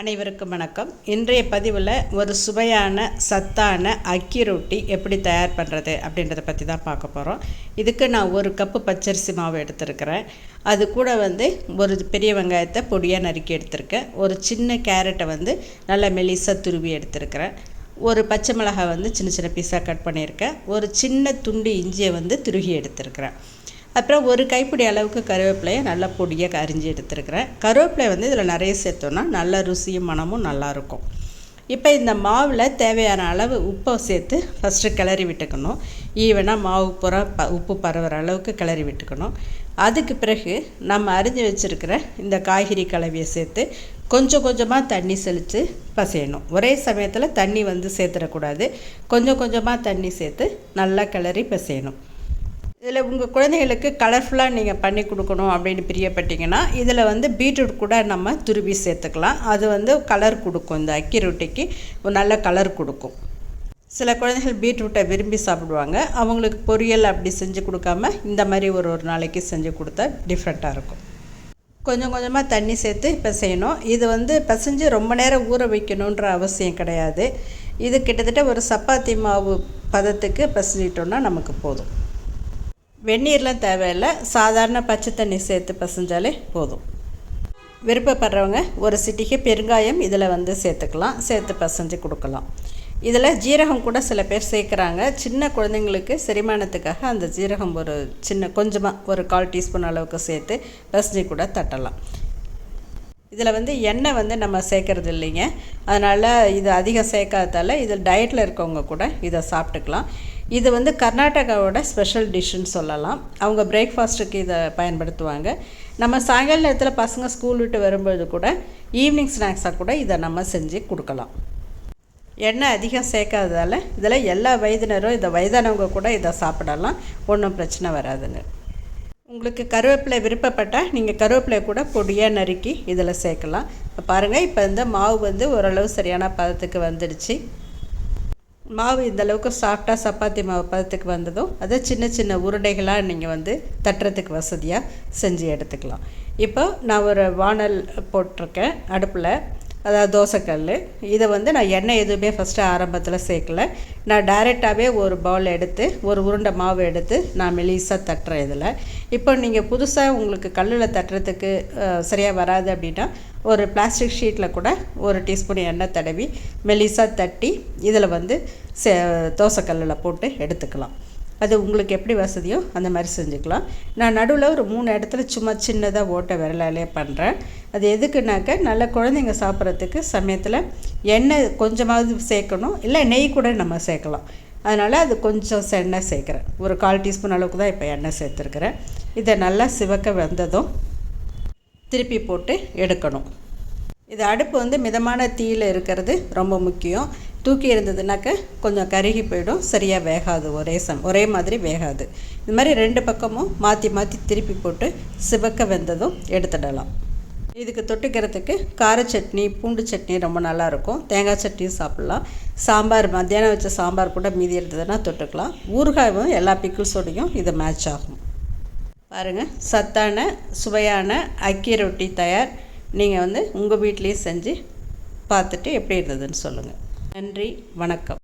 அனைவருக்கும் வணக்கம். இன்றைய பதிவில் ஒரு சுவையான சத்தான அக்கி ரொட்டி எப்படி தயார் பண்ணுறது அப்படின்றத பற்றி தான் பார்க்க போகிறோம் இதுக்கு நான் ஒரு கப்பு பச்சரிசி மாவு எடுத்திருக்கிறேன். அது கூட வந்து ஒரு பெரிய வெங்காயத்தை பொடியாக நறுக்கி எடுத்திருக்கேன். ஒரு சின்ன கேரட்டை வந்து நல்லா மெலிசாக துருவி எடுத்திருக்கிறேன். ஒரு பச்சை மிளகாய் வந்து சின்ன சின்ன பீஸாக கட் பண்ணியிருக்கேன். ஒரு சின்ன துண்டு இஞ்சியை வந்து துருகி எடுத்திருக்கிறேன். அப்புறம் ஒரு கைப்பிடி அளவுக்கு கருவேப்பிலையை நல்லா பொடியாக அரிஞ்சு எடுத்துருக்கிறேன். கருவேப்பிலை வந்து இதில் நிறைய சேர்த்தோன்னா நல்ல ருசியும் மனமும் நல்லாயிருக்கும். இப்போ இந்த மாவில் தேவையான அளவு உப்பை சேர்த்து ஃபஸ்ட்டு கிளறி விட்டுக்கணும். ஈவனாக மாவு புற ப உப்பு பரவுற அளவுக்கு கிளறி விட்டுக்கணும். அதுக்கு பிறகு நம்ம அரிஞ்சு வச்சுருக்கிற இந்த காய்கறி கலவையை சேர்த்து கொஞ்சம் கொஞ்சமாக தண்ணி செழித்து பசையணும். ஒரே சமயத்தில் தண்ணி வந்து சேர்த்துடக்கூடாது. கொஞ்சம் கொஞ்சமாக தண்ணி சேர்த்து நல்லா கிளறி பசையணும். இதில் உங்கள் குழந்தைகளுக்கு கலர்ஃபுல்லாக நீங்கள் பண்ணி கொடுக்கணும் அப்படின்னு பிரியப்பட்டீங்கன்னா இதில் வந்து பீட்ரூட் கூட நம்ம துருவி சேர்த்துக்கலாம். அது வந்து கலர் கொடுக்கும். இந்த அக்கி ரொட்டிக்கு ஒரு நல்ல கலர் கொடுக்கும். சில குழந்தைகள் பீட்ரூட்டை விரும்பி சாப்பிடுவாங்க. அவங்களுக்கு பொரியல் அப்படி செஞ்சு கொடுக்காம இந்த மாதிரி ஒரு ஒரு நாளைக்கு செஞ்சு கொடுத்தா டிஃப்ரெண்ட்டாக இருக்கும். கொஞ்சம் கொஞ்சமாக தண்ணி சேர்த்து பிசையணும் இது வந்து பிசைஞ்சு ரொம்ப நேரம் ஊற வைக்கணுன்ற அவசியம் கிடையாது. இது கிட்டத்தட்ட ஒரு சப்பாத்தி மாவு பதத்துக்கு பிசைஞ்சிட்டோன்னா நமக்கு போதும். வெந்நீர்லாம் தேவையில்லை. சாதாரண பச்சை தண்ணி சேர்த்து பசைஞ்சாலே போதும். விருப்பப்படுறவங்க ஒரு சிட்டிக்கு பெருங்காயம் இதில் வந்து சேர்த்துக்கலாம். சேர்த்து பசைஞ்சு கொடுக்கலாம். இதில் ஜீரகம் கூட சில பேர் சேர்க்குறாங்க. சின்ன குழந்தைங்களுக்கு செரிமானத்துக்காக அந்த ஜீரகம் ஒரு சின்ன கொஞ்சமாக ஒரு கால் டீஸ்பூன் அளவுக்கு சேர்த்து பசஞ்சு கூட தட்டலாம். இதில் வந்து எண்ணெய் வந்து நம்ம சேர்க்குறது இல்லைங்க. அதனால் இது அதிகம் சேர்க்காததால் இதில் டயட்டில் இருக்கவங்க கூட இதை சாப்பிட்டுக்கலாம். இது வந்து கர்நாடகாவோட ஸ்பெஷல் டிஷ்ஷுன்னு சொல்லலாம். அவங்க பிரேக்ஃபாஸ்ட்டுக்கு இதை பயன்படுத்துவாங்க. நம்ம சாயங்கால நேரத்தில் பசங்க ஸ்கூல் விட்டு வரும்பொழுது கூட ஈவினிங் ஸ்நாக்ஸாக கூட இதை நம்ம செஞ்சு கொடுக்கலாம். எண்ணெய் அதிகம் சேர்க்காததால் இதில் எல்லா வயதினரும் இதை வயதானவங்க கூட இதை சாப்பிடலாம். ஒன்றும் பிரச்சனை வராதுங்க. உங்களுக்கு கருவேப்பிலை விருப்பப்பட்டால் நீங்கள் கருவேப்பிலை கூட பொடியாக நறுக்கி இதில் சேர்க்கலாம். இப்போ பாருங்கள் இப்போ இந்த மாவு வந்து ஓரளவு சரியான பதத்துக்கு வந்துடுச்சு. மாவு இந்தளவுக்கு சாஃப்டாக சப்பாத்தி மாவு பதத்துக்கு வந்ததும் அதை சின்ன சின்ன உருண்டைகளாக நீங்கள் வந்து தட்டுறதுக்கு வசதியாக செஞ்சு எடுத்துக்கலாம். இப்போ நான் ஒரு வானல் போட்டிருக்கேன் அடுப்பில். அதாவது தோசைக்கல். இதை வந்து நான் எண்ணெய் எதுவுமே ஃபஸ்ட்டு ஆரம்பத்தில் சேர்க்கல. நான் டைரெக்டாகவே ஒரு பவுல் எடுத்து ஒரு உருண்டை மாவு எடுத்து நான் மெலிசாக தட்டுறேன் இதில். இப்போ நீங்கள் புதுசாக உங்களுக்கு கல்லில் தட்டுறதுக்கு சரியாக வராது அப்படின்னா ஒரு பிளாஸ்டிக் ஷீட்டில் கூட ஒரு டீஸ்பூன் எண்ணெய் தடவி மெலிசாக தட்டி இதில் வந்து சே தோசைக்கல்லில் போட்டு எடுத்துக்கலாம். அது உங்களுக்கு எப்படி வசதியோ அந்த மாதிரி செஞ்சுக்கலாம். நான் நடுவில் ஒரு மூணு இடத்துல சும்மா சின்னதாக ஓட்டை விரலாலே பண்ணுறேன் அது எதுக்குனாக்க நல்ல குழந்தைங்க சாப்பிட்றதுக்கு சமயத்தில் எண்ணெய் கொஞ்சமாவது சேர்க்கணும். இல்லை நெய் கூட நம்ம சேர்க்கலாம். அதனால் அது கொஞ்சம் எண்ணெய் சேர்க்குறேன். ஒரு கால் டீஸ்பூன் அளவுக்கு தான் இப்போ எண்ணெய் சேர்த்துருக்குறேன். இதை நல்லா சிவக்க வந்ததும் திருப்பி போட்டு எடுக்கணும். இது அடுப்பு வந்து மிதமான தீயில் இருக்கிறது ரொம்ப முக்கியம். தூக்கி இருந்ததுனாக்க கொஞ்சம் கருகி போயிடும். சரியாக வேகாது. ஒரே சம் ஒரே மாதிரி வேகாது. இது மாதிரி ரெண்டு பக்கமும் மாற்றி மாற்றி திருப்பி போட்டு சிவக்க வெந்ததும் எடுத்துடலாம். இதுக்கு தொட்டுக்கிறதுக்கு கார சட்னி பூண்டு சட்னி ரொம்ப நல்லாயிருக்கும் தேங்காய் சட்னியும் சாப்பிட்லாம். சாம்பார் மத்தியானம் வச்ச சாம்பார் கூட மீதி இருந்ததுன்னா தொட்டுக்கலாம். ஊறுகாயும் எல்லா பிக்கிள்ஸோடையும் இது மேட்ச் ஆகும். பாருங்கள் சத்தான சுவையான அக்கி ரொட்டி தயார். நீங்கள் வந்து உங்கள் வீட்லேயும் செஞ்சு பார்த்துட்டு எப்படி இருந்ததுன்னு சொல்லுங்கள் நன்றி வணக்கம்.